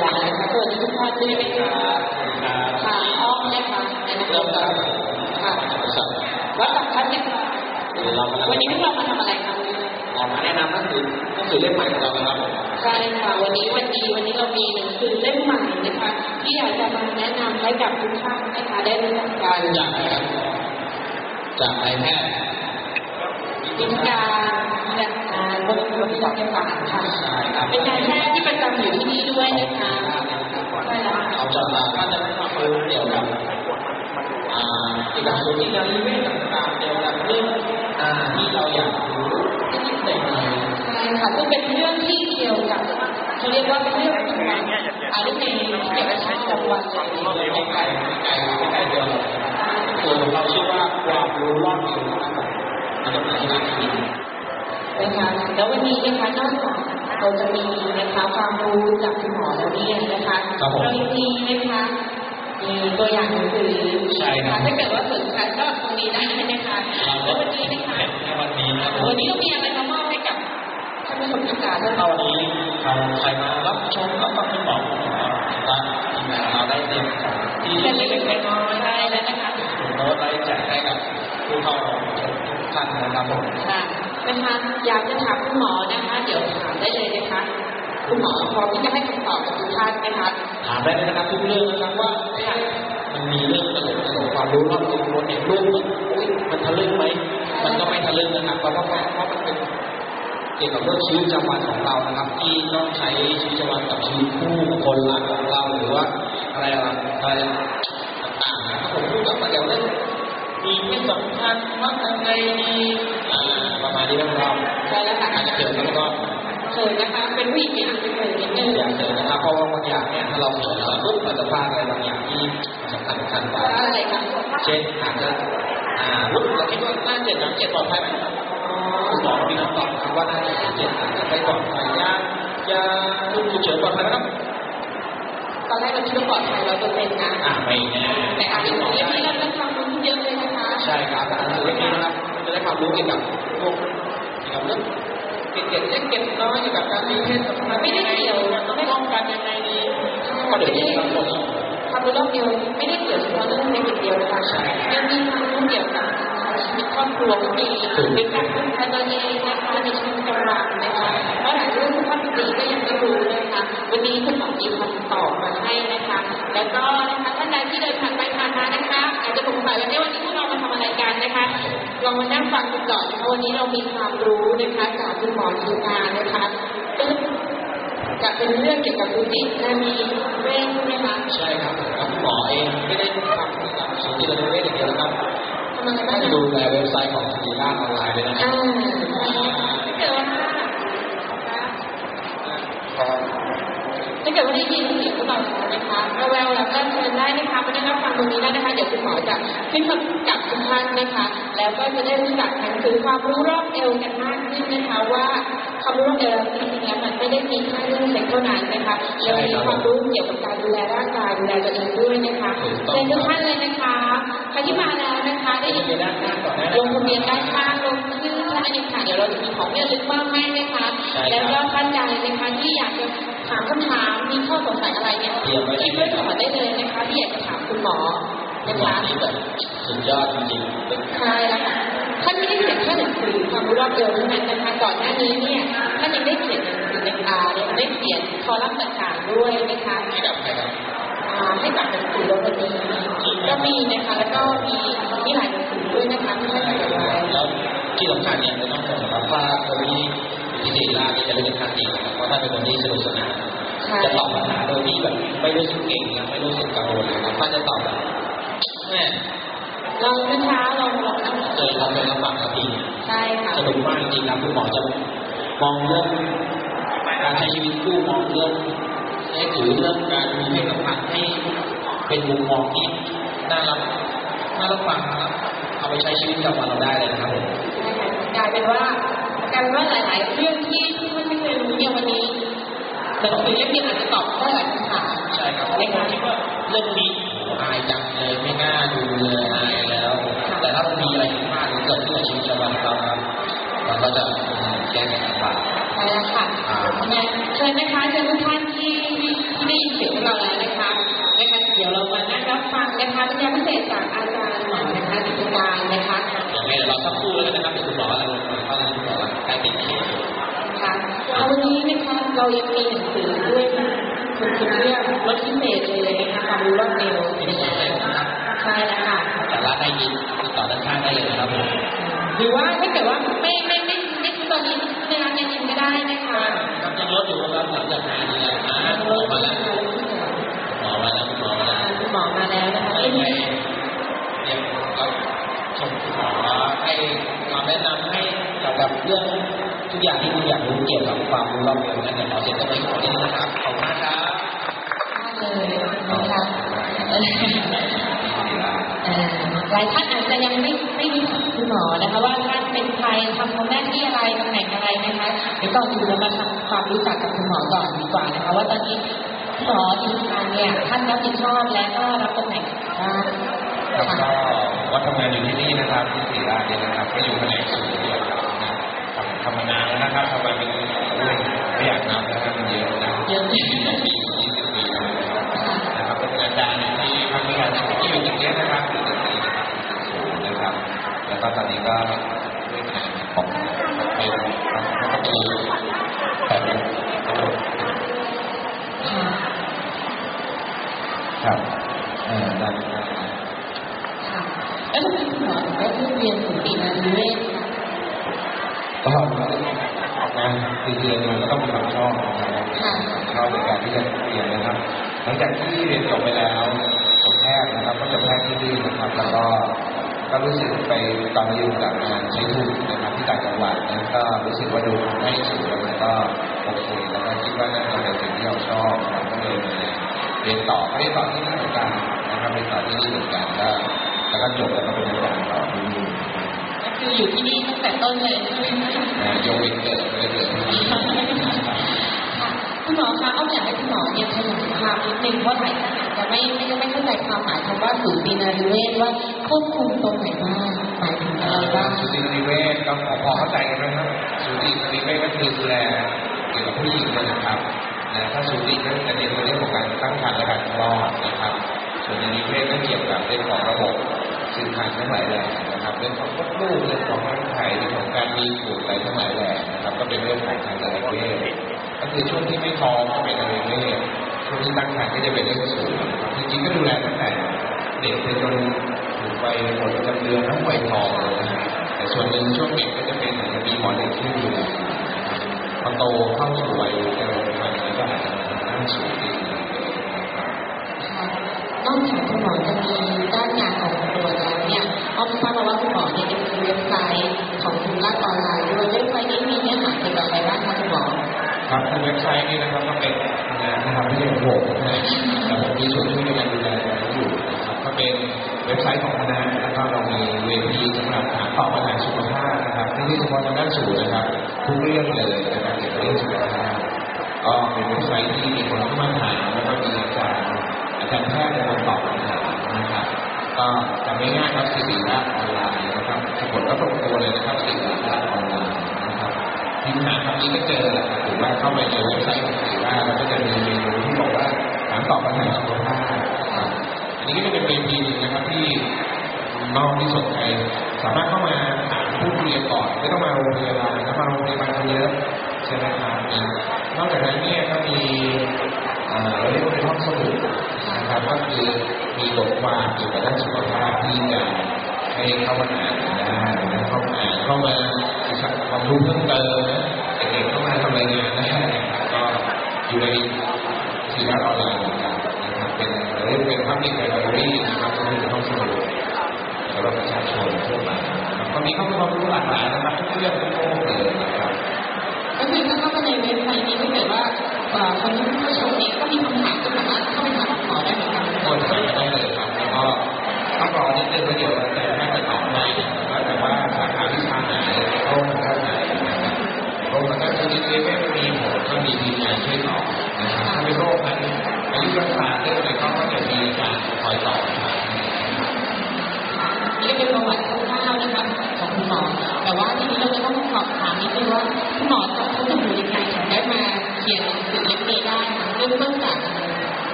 หลังนะคะสวัสดีทุกท่านด้วยนะคะค่ะอ้อมนะคะในนามของค่ะวัดปากท่านนะคะวันนี้พวกเรามาทำอะไรคะออกมาแนะนำหนังสือหนังสือเล่มใหม่ของเราครับใช่ค่ะวันนี้วันดีวันนี้เรามีหนังสือเล่มใหม่นะคะที่อยากจะมาแนะนำให้กับทุกท่านนะคะได้รู้จักกันจากไหนครับจากนายแพทย์วิธีการจัด การบนบริษัทศาสตร์ค่ะใช่ครับเป็นนายแพทย์ที่ประจำอยู่ที่นี่ด้วยนะคะใช่แล้วเราจะมาท่านจะมาคุยเกี่ยวกับอ่าเกี่ยวกับสูตรที่การรีเวทต่างๆเกี่ยวกับเรื่องที่เราอยากรู้นิดๆหน่อยใช่ค่ะซึ่งเป็นเรื่องที่เกี่ยวกับเขาเรียกว่าเป็นเรื่องของการอารุณในเกี่ยวกับชีวิตประจำวันเลยๆไม่ไกลไม่ไกลไม่ไกลตัวเราตัวของเราชื่อว่าความรู้รอบตัวนะครับผมมันจะมาที่ไหนที่ นี่นะคะแล้ววันนี้นะคะนอกจากเราจะมีนะคะความรู้จากคุณหมอแล้วเนี่ยนะคะเรายังมีนะคะมีตัวอย่างหนังสือใช่ครับถ้าเกิดว่าสนใจก็ตรงนี้ได้นะคะแล้ววันนี้นะคะในวันนี้นะครับวันนี้เรามีอะไรมามอบให้กับท่านผู้ชมทุกท่านถ้าวันนี้เราใครมารับชมรับฟังคุณหมอคุณหมอและทีมงานเราได้เตรียมของที่เป็นเล็เล็กกๆๆน้อยน้อยๆได้แล้วนะคะๆโน้ตไว้แจกให้กับผู้เข้าชมทุกท่านนะครับผมค่ะ นะคะอยากจะถามคุณหมอนะคะ เดี๋ยวถามได้เลยนะคะคุณหมอพร้อมที่จะให้คำตอบกับทุกท่านนะคะถามได้เลยนะครับทุกเรื่องนะครับว่ามันมีเรื่องตลกตลกความรู้รอบตัวคนเห็นรูปมันอุ้ยมันทะลึ่งไหมมันก็ไม่ทะลึ่งนะครับเพราะว่าเพราะมันเป็นเกี่ยวกับเรื่องชีวิตประจำวันของเรานะครับที่ต้องใช้ชีวิตประจำวันกับชีวิตคู่คนรักของเราหรือว่าอะไรอะไรอะไรต่างๆนะครับผมพูดกับมาเดี๋ยวเรื่องมีเพศสัมพันธ์มักยังไง นะครับใช่แล้วค่ะอาจจะเกิดแล้วก็เชิญนะคะ เป็นผู้หญิงเนี่ยอาจจะเชิญนิดนึงอย่าเกิดนะครับเพราะว่าบางอย่างเนี่ยถ้าเราเกิดแล้วปุ๊บเราจะพลาดอะไรบางอย่างที่สำคัญสำคัญไปอะไรคะเช่นอาจจะอ่าวุ้เราคิดว่าน่าเจ็บน้ำเจ็บปลอดภัยไหมคุณหมอมีคำตอบครับว่าน่าจะเจ็บอาจจะไม่ปลอดภัยยายาลูกฉุกเฉินปลอดภัยไหมครับตอนแรกเราคิดว่าปลอดภัยร้อยเปอร์เซ็นต์นะอ่าไม่แน่แต่อ่านหนังสือเล่มนี้เราได้ความรู้ที่เยอะเลยนะคะ ใช่ครับแต่อ่านหนังสือเล่มนี้นะครับจะได้ความรู้เกี่ยวกับพวกเกี่ยวกับเรื่องเก็บเก็บเล็กเก็บน้อยเกี่ยวกับการมีเพศสัมพันธ์ไม่ได้เกี่ยวไม่ป้องกันยังไงดีก็เดี๋ยวนี้บางคนความรู้รอบเดียวไม่ได้เกี่ยวเฉพาะเรื่องเล็กเดียวนะคะยังมีความรู้เกี่ยวกับชีวิตครอบครัวก็มีหรือการพึ่งพาตัวเองนะคะในชีวิตประจำวันนะคะเพราะหลายเรื่องท่านดีก็ยังไม่รู้นะคะวันนี้คุณหมอมีคำตอบมาให้นะคะ แล้วก็นะคะท่านใดที่เดินผ่าน ลองมานั่งฟังกันก่อนนะคะวันนี้เรามีความรู้นะคะจากคุณหมอทีมงานนะคะซึ่งจะเป็นเรื่องเกี่ยวกับดูจิตและมีเวทใช่ไหมคะใช่ครับแล้วคุณหมอเองไม่ได้ทำเกี่ยวกับสูตินรีเวชอย่างเดียวนะครับทำอะไรถ้าบ้างจะดูแลเว็บไซต์ของสตีล่าออนไลน์เลยนะครัอ่าบถ้าเกิดว่าก็ถ้าเกิดว่าได้ยินเสียงพวกเรานะคะแววๆแล้วก็เชิญได้นะคะมาได้รับฟังตรงนี้ได้นะคะ เดี๋ยวคุณหมอจะขึ้นมากับ ทุกท่านนะคะ แล้วก็จะได้รู้จักหนังสือความรู้รอบเอวกันมากขึ้นนะคะว่าความรู้รอบเอวเราจริงๆแล้วมันไม่ได้มีแค่เรื่องเซ็กเท่านั้นนะคะยังมีความรู้เกี่ยวกับการดูแลร่างกายดูแลตัวเองด้วยนะคะเชิญทุกท่านเลยนะคะใครที่มาแล้วนะคะได้ยินไปด้านหน้าก่อนนะลงทะเบียนด้านข้างลงชื่อท่านเองค่ะเดี๋ยวเราจะมีของที่ระลึกมากให้นะคะ แล้วก็ท่านใดนะคะที่อยากจะถามคำถามมีข้อสงสัยอะไรเนี่ยคิดไว้ก่อนได้เลยนะคะที่อยากจะถามคุณหมอ คุนะณหมอคะนี่แบบสุดยอดจริงๆใช่แล้วค่ะท่านไม่ได้เขียนแค่หนังสือความรู้รอบเดียวเท่านั้นนะคะก่อนหน้านี้เนี่ยท่านยังได้เขียนหนังสือในอาเนี่ยได้เขียนคอลัมน์ต่างๆด้วยนะคะให้กับใครครับให้กับหนังสือโลกนี้ก็มีนะคะแล้วก็มีมีหลายหนังสือด้วยนะคะที่ท่านเขียนไว้แล้วที่สำคัญเนี่ยไม่ต้องห่วงนะครับว่าคนที่อยู่ที่สตีล่านี่จะเป็นท่านดีนะครับเพราะท่านเป็นคนที่สนุกสนานจะตอบปัญหาโดยที่แบบไม่รู้สึกเก่งนะไม่รู้สึกกังวลนะครับท่านจะตอบแบบ แม่ลองนะคะลองลองนั่งเจอเราเคยรับฟังครับพี่ใช่ค่ะสนุกมากจริงๆนะคุณหมอจะมองเรื่องการใช้ชีวิตคู่มองเรื่องให้ถือเรื่องการมีเพศสัมพันธ์ให้เป็นมุมมองที่น่ารับน่ารับฟังนะครับเอาไปใช้ชีวิตประจำวันเราได้เลยนะครับผมกลายเป็นว่ากลายเป็นว่าหลาย ๆ เรื่องที่ที่ท่านไม่เคยรู้เนี่ยวันนี้หนังสือเล่มนี้อาจจะตอบได้หลายคำถามใช่ครับในการที่ว่าเรื่องนี้ ไม่น่าดูเลยอายแล้ว แต่ถ้ามีอะไรผิดพลาดเกิดขึ้นในชีวิตประจำวันเราเราก็จะแก้ไขปัญหาใช่ค่ะงั้นเชิญนะคะเชิญทุกท่านที่ที่ได้ยินเสียงของเราแล้วนะคะนะคะเดี๋ยวเรามานั่งรับฟังนะคะเป็นการพิเศษจากอาจารย์หมอนะคะจิตการนะคะยังไงเดี๋ยวเราสักครู่แล้วนะครับคุณหมอเราเข้าทาคุณหมอใกรเป็นเขตค่ะวันนี้นะคะเรายังมีหนังสือด้วยคุณคุณเรียกรถพิเศดเลยนะคะความรู้ว่าเร็ว หรือว่าถ้าเกิดว่าไม่ไม่ไม่ไม่ซื้อตอนนี้ในร้านยังยินก็ได้นะคะครับยังลดอยู่ครับหลังจากงานนี้แล้วอ่าหมอมาแล้วหมอมาแล้วหมอมาแล้วหมอมาแล้วนะคะไปไปเรียนรับชมคุณหมอให้คำแนะนำให้เกี่ยวกับเรื่องทุกอย่างที่คุณอยากรู้เกี่ยวกับความรู้รอบตัวนั่นเนี่ยหมอเสร็จก็ไปขอที่นะครับขอบคุณครับเลยนะคะ เอ่อหลายท่านอาจจะยังไม่ไม่รู้จักคุณหมอนะคะว่าท่านเป็นใครทำหน้าที่อะไรตำแหน่งอะไรนะคะเดี๋ยวก่อนอื่นเรามาทำความรู้จักกับคุณหมอก่อนดีกว่านะคะว่าตอนนี้คุณหมออินทานเนี่ยท่านรับผิดชอบและก็รับตำแหน่งบ้างครับก็ค่ะวัดทำงานอยู่ที่นี่นะครับที่ศรีราชเนี่ยนะครับก็อยู่แผนกสูงเดียวครับนะทำทำมานานแล้วนะครับทำมาเป็นอุ้ยไม่อยากนับนะครับมันเยอะนะเยอะ ของเป็นแล้วก็มีแต่เป็นครับเออได้ครับค่ะแล้วทำไมคุณหมอถึงได้เลือกเรียนสูตินารีเวชคะก็ออกงานคือเรียนมาก็ต้องมีความชอบนะครับชอบในการที่จะเรียนนะครับ หลังจากที่เรียนจบไปแล้วจบแพทย์นะครับก็จบแพทย์ที่นี่นะครับแล้วก็ ก็รู้สึกไปตอนนี้อยู่กับงานใช้ทุนนะครับที่ต่างจังหวัดนั้นก็รู้สึกว่าดูให้สูงแล้วมันก็โอเคแล้วก็คิดว่าน่าจะเป็นสิ่งที่เราชอบนะครับก็เลยเรียนต่อเรียนต่อที่นี่เหมือนกันนะครับเรียนต่อที่นี่เหมือนกันก็แล้วก็จบแล้วก็เป็นอาจารย์ต่อที่นี่คืออยู่ที่นี่ตั้งแต่ต้นเลยใช่ไหมคะยกเว้นเกิดไม่ได้เกิดคุณหมอคะอ้อมอยากให้คุณหมอเนี่ยขยายความนิดนึงว่าหลายท่าน ไม่ไม่ไม่เข้าใจความหมายคำว่าสูตินารีเวชว่าควบคุมตรงไหนบ้างหมายถึงอะไรบ้างสูตินรีเวชก็พอเข้าใจกันไหมครับสูตินรีเวชก็คือดูแลเกี่ยวกับผู้หญิงนะครับนะถ้าสูติก็จะเน้นในเรื่องของการตั้งครรภ์และการคลอดนะครับ ส่วนนนิเวศก็เกี่ยวกับเรื่องของระบบสืบพันธุ์ทั้งหลายแหล่นะครับ เรื่องของมดลูกเรื่องของร่างไข่เรื่องของการมีบุตรอะไรทั้งหลายแหล่นะครับ ก็เป็นเรื่องของทางนิเวศก็คือช่วงที่ไม่ท้องก็เป็นนิเวศ ช่วงที่ตั้งครรภ์ก็จะเป็นเรื่องสูงจริงๆก็ดูแลตั้งแต่เด็กไปจนถึงไปหมดจำเดือนทั้งวัยทองเลยนะแต่ส่วนหนึ่งช่วงเด็กก็จะเป็นอาจจะมีหมอเด็กที่ดูแลพอโตเข้าสู่วัยเจริญพันธุ์ก็อาจจะนั่งสูงดีนะครับค่ะนอกจากคุณหมอจะมี ครับทางเว็บไซต์นี้นะครับก็เป็นงานนะครับที่เป็นผมนะแต่ผมมีส่วนช่วยในการดูแลตรงนี้อยู่นะครับก็เป็นเว็บไซต์ของคณะนะครับเรามีเวทีสำหรับถามตอบปัญหาสุขภาพนะครับไม่ใช่เฉพาะทางด้านสูงนะครับ ทุกเรื่องเลยนะครับเกี่ยวกับเรื่องสุขภาพก็เป็นเว็บไซต์ที่มีคนเข้ามาถามแล้วก็มีอาจารย์อาจารย์แพทย์ในการตอบปัญหานะครับก็จำไม่ง่ายครับสิริราชออนไลน์นะครับสะกดก็ตรงตัวเลยนะครับสิริราชออนไลน์ พิมพ์หาคำนี้ก็เจอแหละหรือว่าเข้าไปในเว็บไซต์ของสีว่าแล้วก็จะมีเมนูที่บอกว่าถามตอบปัญหาสุขภาพอันนี้ก็จะเป็นเวทีหนึ่งนะครับที่น้องที่สนใจสามารถเข้ามาถามผู้เรียนก่อนไม่ต้องมาโรงพยาบาลนะมาโรงพยาบาลกันเยอะใช่ไหมครับนอกจากนั้นเนี่ยก็มีเราเรียกว่าเป็นห้องสมุดนะครับก็คือมีบทความเกี่ยวกับด้านสุขภาพที่จะให้เข้ามาอ่านได้นะเข้ามาอ่านเข้ามาศึกษาความรู้เพิ่มเติม อยู่ในสีราออนไลน์เหมือนกันนะครับเป็นเรียกเป็นพับลิกไลบรารีนะครับก็คือห้องสมุดสำหรับประชาชนทั่วไปก็มีข้อมูลความรู้หลากหลายนะครับทุกเรื่อง